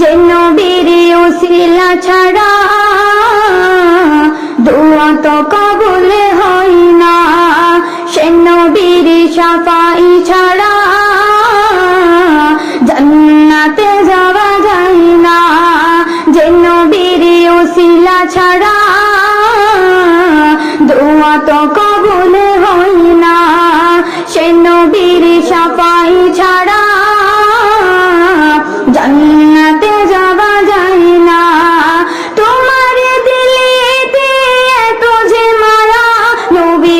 যে নবীর ওসিলা ছাড়া দোয়া তো কবুল হয় না। সে নবীর সাফাই ছাড়া জান্নাতে যাওয়া যায় না। যে নবীর ওসিলা ছাড়া দোয়া তো কবুল হয়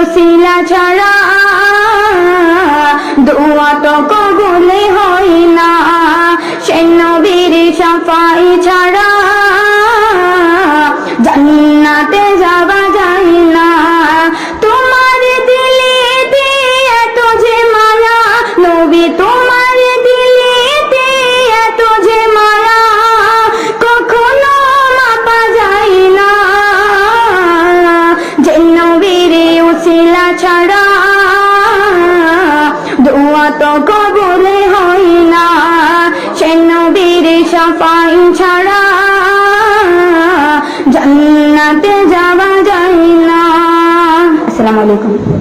ওসিলা ছাড়া দোয়া তো কবুলে হয় না। সে নবীর সাফাই ছাড়া তো কবুলে হয় না। সে নবীর সাফাই ছাড়া জান্নাতে যাওয়া যায় না। আসসালামু আলাইকুম।